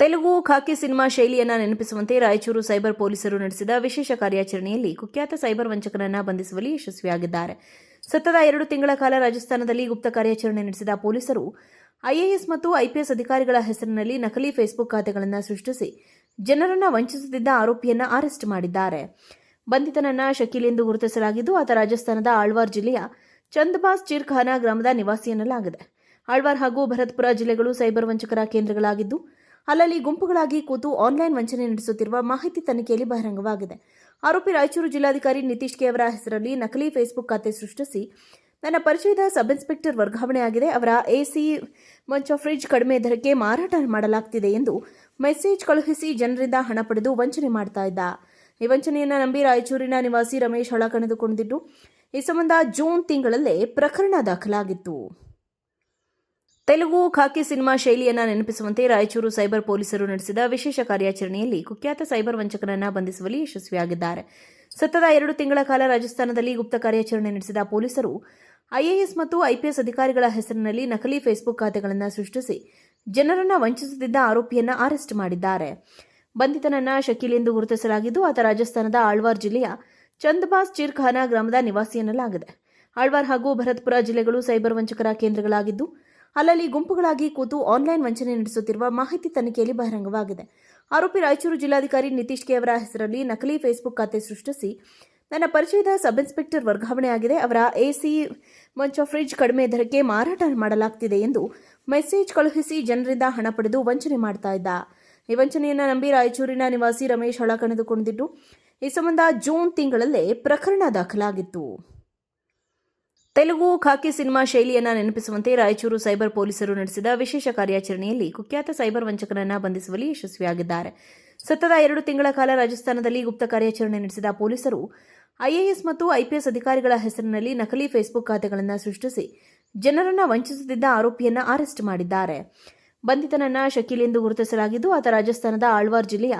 ತೆಲುಗು ಖಾಕಿ cinema ಶೈಲಿಯನ್ನ ನೆನಪಿಸುವಂತೆ Raichur cyber ಪೊಲೀಸರು ನಡೆಸಿದ ವಿಶೇಷ ಕಾರ್ಯಾಚರಣೆಯಲ್ಲಿ ಕುಖ್ಯಾತ ಸೈಬರ್ ವಂಚಕನನ್ನ ಬಂಧಿಸುವಲ್ಲಿ ಯಶಸ್ವಿಯಾಗಿದ್ದಾರೆ. ಸತತ ಎರಡು ತಿಂಗಳ ಕಾಲ ರಾಜಸ್ಥಾನದಲ್ಲಿ ಗುಪ್ತ ಕಾರ್ಯಾಚರಣೆ ನಡೆಸಿದ ಪೊಲೀಸರು ಐಎಎಸ್ ಮತ್ತು ಐಪಿಎಸ್ ಅಧಿಕಾರಿಗಳ ಹೆಸರಿನಲ್ಲಿ ನಕಲಿ ಫೇಸ್ಬುಕ್ ಖಾತೆಗಳನ್ನು ಸೃಷ್ಟಿಸಿ ಜನರನ್ನ ವಂಚಿಸುತ್ತಿದ್ದ ಆರೋಪಿಯನ್ನ ಅರೆಸ್ಟ್ ಮಾಡಿದ್ದಾರೆ. ಬಂಧಿತನನ್ನ ಶಕೀಲ್ ಎಂದು ಗುರುತಿಸಲಾಗಿದ್ದು, ಆತ ರಾಜಸ್ಥಾನದ ಆಳ್ವಾರ್ ಜಿಲ್ಲೆಯ ಚಂದಬಾಸ್ ಚೀರ್ಖಾನಾ ಗ್ರಾಮದ ನಿವಾಸಿ ಎನ್ನಲಾಗಿದೆ ಆಳ್ವಾರ್ ಹಾಗೂ ಭರತ್ಪುರ ಜಿಲ್ಲೆಗಳು ಸೈಬರ್ ವಂಚಕರ ಕೇಂದ್ರಗಳಾಗಿದ್ದು ಅಲ್ಲಲ್ಲಿ ಗುಂಪುಗಳಾಗಿ ಕೂತು ಆನ್ಲೈನ್ ವಂಚನೆ ನಡೆಸುತ್ತಿರುವ ಮಾಹಿತಿ ತನಿಖೆಯಲ್ಲಿ ಬಹಿರಂಗವಾಗಿದೆ. ಆರೋಪಿ ರಾಯಚೂರು ಜಿಲ್ಲಾಧಿಕಾರಿ ನಿತೀಶ್ ಕೆ ಅವರ ಹೆಸರಲ್ಲಿ ನಕಲಿ ಫೇಸ್ಬುಕ್ ಖಾತೆ ಸೃಷ್ಟಿಸಿ ನನ್ನ ಪರಿಚಯದ ಸಬ್ ಇನ್ಸ್ಪೆಕ್ಟರ್ ವರ್ಗಾವಣೆಯಾಗಿದೆ ಅವರ ಎಸಿ ಮಂಚ ಫ್ರಿಡ್ಜ್ ಕಡಿಮೆ ದರಕ್ಕೆ ಮಾರಾಟ ಮಾಡಲಾಗ್ತಿದೆ ಎಂದು ಮೆಸೇಜ್ ಕಳುಹಿಸಿ ಜನರಿಂದ ಹಣ ಪಡೆದು ವಂಚನೆ ಮಾಡ್ತಾ ಇದ್ದ. ಈ ವಂಚನೆಯನ್ನು ನಂಬಿ ರಾಯಚೂರಿನ ನಿವಾಸಿ ರಮೇಶ್ ಹಣ ಕಳೆದುಕೊಂಡಿದ್ದು ಈ ಸಂಬಂಧ ಜೂನ್ ತಿಂಗಳಲ್ಲೇ ಪ್ರಕರಣ ದಾಖಲಾಗಿತ್ತು. ತೆಲುಗು ಖಾಕಿ ಸಿನಿಮಾ ಶೈಲಿಯನ್ನ ನೆನಪಿಸುವಂತೆ ರಾಯಚೂರು ಸೈಬರ್ ಪೊಲೀಸರು ನಡೆಸಿದ ವಿಶೇಷ ಕಾರ್ಯಾಚರಣೆಯಲ್ಲಿ ಕುಖ್ಯಾತ ಸೈಬರ್ ವಂಚಕರನ್ನ ಬಂಧಿಸುವಲ್ಲಿ ಯಶಸ್ವಿಯಾಗಿದ್ದಾರೆ. ಸತತ ಎರಡು ತಿಂಗಳ ಕಾಲ ರಾಜಸ್ಥಾನದಲ್ಲಿ ಗುಪ್ತ ಕಾರ್ಯಾಚರಣೆ ನಡೆಸಿದ ಪೊಲೀಸರು ಐಎಎಸ್ ಮತ್ತು ಐಪಿಎಸ್ ಅಧಿಕಾರಿಗಳ ಹೆಸರಿನಲ್ಲಿ ನಕಲಿ ಫೇಸ್ಬುಕ್ ಖಾತೆಗಳನ್ನು ಸೃಷ್ಟಿಸಿ ಜನರನ್ನು ವಂಚಿಸುತ್ತಿದ್ದ ಆರೋಪಿಯನ್ನ ಅರೆಸ್ಟ್ ಮಾಡಿದ್ದಾರೆ. ಬಂಧಿತನನ್ನ ಶಕೀಲ್ ಎಂದು ಗುರುತಿಸಲಾಗಿದ್ದು, ಆತ ರಾಜಸ್ಥಾನದ ಆಳ್ವಾರ್ ಜಿಲ್ಲೆಯ ಚಂದ್ಬಾಸ್ ಚಿರ್ಖಾನಾ ಗ್ರಾಮದ ನಿವಾಸಿ ಎನ್ನಲಾಗಿದೆ ಆಳ್ವಾರ್ ಹಾಗೂ ಭರತ್ಪುರ ಜಿಲ್ಲೆಗಳು ಸೈಬರ್ ವಂಚಕರ ಕೇಂದ್ರಗಳಾಗಿದ್ದು ಅಲ್ಲಲ್ಲಿ ಗುಂಪುಗಳಾಗಿ ಕೂತು ಆನ್ಲೈನ್ ವಂಚನೆ ನಡೆಸುತ್ತಿರುವ ಮಾಹಿತಿ ತನಿಖೆಯಲ್ಲಿ ಬಹಿರಂಗವಾಗಿದೆ. ಆರೋಪಿ ರಾಯಚೂರು ಜಿಲ್ಲಾಧಿಕಾರಿ ನಿತೀಶ್ ಕೆ ಅವರ ಹೆಸರಲ್ಲಿ ನಕಲಿ ಫೇಸ್ಬುಕ್ ಖಾತೆ ಸೃಷ್ಟಿಸಿ ನನ್ನ ಪರಿಚಯದ ಸಬ್ ಇನ್ಸ್ಪೆಕ್ಟರ್ ವರ್ಗಾವಣೆಯಾಗಿದೆ ಅವರ ಎಸಿ ಮಂಚ ಫ್ರಿಜ್ ಕಡಿಮೆ ದರಕ್ಕೆ ಮಾರಾಟ ಮಾಡಲಾಗ್ತಿದೆ ಎಂದು ಮೆಸೇಜ್ ಕಳುಹಿಸಿ ಜನರಿಂದ ಹಣ ಪಡೆದು ವಂಚನೆ ಮಾಡ್ತಾ ಇದ್ದ. ಈ ವಂಚನೆಯನ್ನು ನಂಬಿ ರಾಯಚೂರಿನ ನಿವಾಸಿ ರಮೇಶ್ ಹಳ ಕಳೆದುಕೊಂಡಿದ್ದು ಈ ಸಂಬಂಧ ಜೂನ್ ತಿಂಗಳಲ್ಲೇ ಪ್ರಕರಣ ದಾಖಲಾಗಿತ್ತು. ತೆಲುಗು ಖಾಕಿ ಸಿನಿಮಾ ಶೈಲಿಯನ್ನ ನೆನಪಿಸುವಂತೆ ರಾಯಚೂರು ಸೈಬರ್ ಪೊಲೀಸರು ನಡೆಸಿದ ವಿಶೇಷ ಕಾರ್ಯಾಚರಣೆಯಲ್ಲಿ ಕುಖ್ಯಾತ ಸೈಬರ್ ವಂಚಕರನ್ನ ಬಂಧಿಸುವಲ್ಲಿ ಯಶಸ್ವಿಯಾಗಿದ್ದಾರೆ. ಸತತ ಎರಡು ತಿಂಗಳ ಕಾಲ ರಾಜಸ್ಥಾನದಲ್ಲಿ ಗುಪ್ತ ಕಾರ್ಯಾಚರಣೆ ನಡೆಸಿದ ಪೊಲೀಸರು ಐಎಎಸ್ ಮತ್ತು ಐಪಿಎಸ್ ಅಧಿಕಾರಿಗಳ ಹೆಸರಿನಲ್ಲಿ ನಕಲಿ ಫೇಸ್ಬುಕ್ ಖಾತೆಗಳನ್ನು ಸೃಷ್ಟಿಸಿ ಜನರನ್ನು ವಂಚಿಸುತ್ತಿದ್ದ ಆರೋಪಿಯನ್ನು ಅರೆಸ್ಟ್ ಮಾಡಿದ್ದಾರೆ. ಬಂಧಿತನನ್ನ ಶಕೀಲ್ ಎಂದು ಗುರುತಿಸಲಾಗಿದ್ದು, ಆತ ರಾಜಸ್ಥಾನದ ಆಳ್ವಾರ್ ಜಿಲ್ಲೆಯ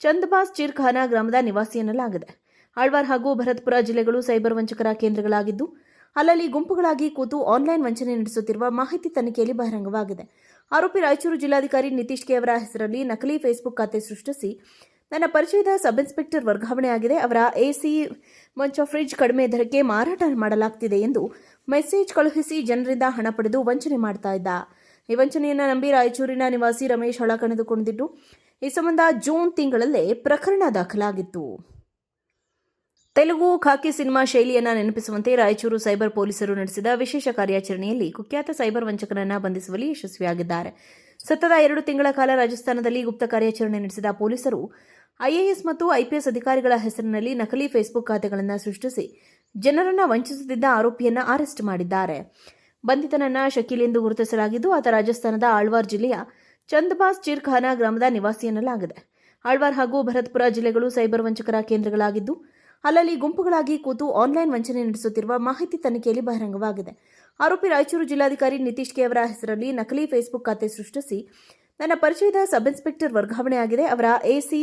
ಚಂದ್ಬಾಸ್ ಚಿರ್ಖಾನಾ ಗ್ರಾಮದ ನಿವಾಸಿ ಎನ್ನಲಾಗಿದೆ ಆಳ್ವಾರ್ ಹಾಗೂ ಭರತ್ಪುರ ಜಿಲ್ಲೆಗಳು ಸೈಬರ್ ವಂಚಕರ ಕೇಂದ್ರಗಳಾಗಿದ್ದು ಅಲ್ಲಲ್ಲಿ ಗುಂಪುಗಳಾಗಿ ಕೂತು ಆನ್ಲೈನ್ ವಂಚನೆ ನಡೆಸುತ್ತಿರುವ ಮಾಹಿತಿ ತನಿಖೆಯಲ್ಲಿ ಬಹಿರಂಗವಾಗಿದೆ. ಆರೋಪಿ ರಾಯಚೂರು ಜಿಲ್ಲಾಧಿಕಾರಿ ನಿತೀಶ್ ಕೆ ಅವರ ಹೆಸರಲ್ಲಿ ನಕಲಿ ಫೇಸ್ಬುಕ್ ಖಾತೆ ಸೃಷ್ಟಿಸಿ ನನ್ನ ಪರಿಚಯದ ಸಬ್ ಇನ್ಸ್ಪೆಕ್ಟರ್ ವರ್ಗಾವಣೆಯಾಗಿದೆ ಅವರ ಎಸಿ ಮಂಚ ಫ್ರಿಜ್ ಕಡಿಮೆ ದರಕ್ಕೆ ಮಾರಾಟ ಮಾಡಲಾಗ್ತಿದೆ ಎಂದು ಮೆಸೇಜ್ ಕಳುಹಿಸಿ ಜನರಿಂದ ಹಣ ಪಡೆದು ವಂಚನೆ ಮಾಡ್ತಾ ಇದ್ದ. ಈ ವಂಚನೆಯನ್ನು ನಂಬಿ ರಾಯಚೂರಿನ ನಿವಾಸಿ ರಮೇಶ್ ಹಣ ಕಳೆದುಕೊಂಡಿದ್ದು ಈ ಸಂಬಂಧ ಜೂನ್ ತಿಂಗಳಲ್ಲೇ ಪ್ರಕರಣ ದಾಖಲಾಗಿತ್ತು. ತೆಲುಗು ಖಾಕಿ ಸಿನಿಮಾ ಶೈಲಿಯನ್ನ ನೆನಪಿಸುವಂತೆ ರಾಯಚೂರು ಸೈಬರ್ ಪೊಲೀಸರು ನಡೆಸಿದ ವಿಶೇಷ ಕಾರ್ಯಾಚರಣೆಯಲ್ಲಿ ಕುಖ್ಯಾತ ಸೈಬರ್ ವಂಚಕನನ್ನ ಬಂಧಿಸುವಲ್ಲಿ ಯಶಸ್ವಿಯಾಗಿದ್ದಾರೆ. ಸತತ ಎರಡು ತಿಂಗಳ ಕಾಲ ರಾಜಸ್ಥಾನದಲ್ಲಿ ಗುಪ್ತ ಕಾರ್ಯಾಚರಣೆ ನಡೆಸಿದ ಪೊಲೀಸರು ಐಎಎಸ್ ಮತ್ತು ಐಪಿಎಸ್ ಅಧಿಕಾರಿಗಳ ಹೆಸರಿನಲ್ಲಿ ನಕಲಿ ಫೇಸ್ಬುಕ್ ಖಾತೆಗಳನ್ನು ಸೃಷ್ಟಿಸಿ ಜನರನ್ನು ವಂಚಿಸುತ್ತಿದ್ದ ಆರೋಪಿಯನ್ನ ಅರೆಸ್ಟ್ ಮಾಡಿದ್ದಾರೆ. ಬಂಧಿತನನ್ನ ಶಕೀಲ್ ಎಂದು ಗುರುತಿಸಲಾಗಿದ್ದು, ಆತ ರಾಜಸ್ಥಾನದ ಆಳ್ವಾರ್ ಜಿಲ್ಲೆಯ ಚಂದ್ಬಾಸ್ ಚಿರ್ಖಾನಾ ಗ್ರಾಮದ ನಿವಾಸಿಯನ್ನಲಾಗಿದೆ ಆಳ್ವಾರ್ ಹಾಗೂ ಭರತ್ಪುರ ಜಿಲ್ಲೆಗಳು ಸೈಬರ್ ವಂಚಕರ ಕೇಂದ್ರಗಳಾಗಿದ್ದು ಅಲ್ಲಲ್ಲಿ ಗುಂಪುಗಳಾಗಿ ಕೂತು ಆನ್ಲೈನ್ ವಂಚನೆ ನಡೆಸುತ್ತಿರುವ ಮಾಹಿತಿ ತನಿಖೆಯಲ್ಲಿ ಬಹಿರಂಗವಾಗಿದೆ. ಆರೋಪಿ ರಾಯಚೂರು ಜಿಲ್ಲಾಧಿಕಾರಿ ನಿತೀಶ್ ಕೆ ಅವರ ಹೆಸರಲ್ಲಿ ನಕಲಿ ಫೇಸ್ಬುಕ್ ಖಾತೆ ಸೃಷ್ಟಿಸಿ ನನ್ನ ಪರಿಚಯದ ಸಬ್ ಇನ್ಸ್ಪೆಕ್ಟರ್ ವರ್ಗಾವಣೆಯಾಗಿದೆ ಅವರ ಎಸಿ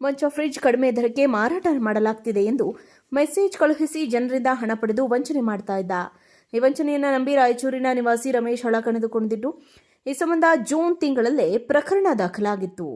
ಮಂಚ ಫ್ರಿಡ್ಜ್ ಕಡಿಮೆ ದರಕ್ಕೆ ಮಾರಾಟ ಮಾಡಲಾಗ್ತಿದೆ ಎಂದು ಮೆಸೇಜ್ ಕಳುಹಿಸಿ ಜನರಿಂದ ಹಣ ಪಡೆದು ವಂಚನೆ ಮಾಡ್ತಾ ಇದ್ದ. ಈ ವಂಚನೆಯನ್ನು ನಂಬಿ ರಾಯಚೂರಿನ ನಿವಾಸಿ ರಮೇಶ್ ಹಳ ಕಳೆದುಕೊಂಡಿದ್ದು ಈ ಸಂಬಂಧ ಜೂನ್ ತಿಂಗಳಲ್ಲೇ ಪ್ರಕರಣ ದಾಖಲಾಗಿತ್ತು.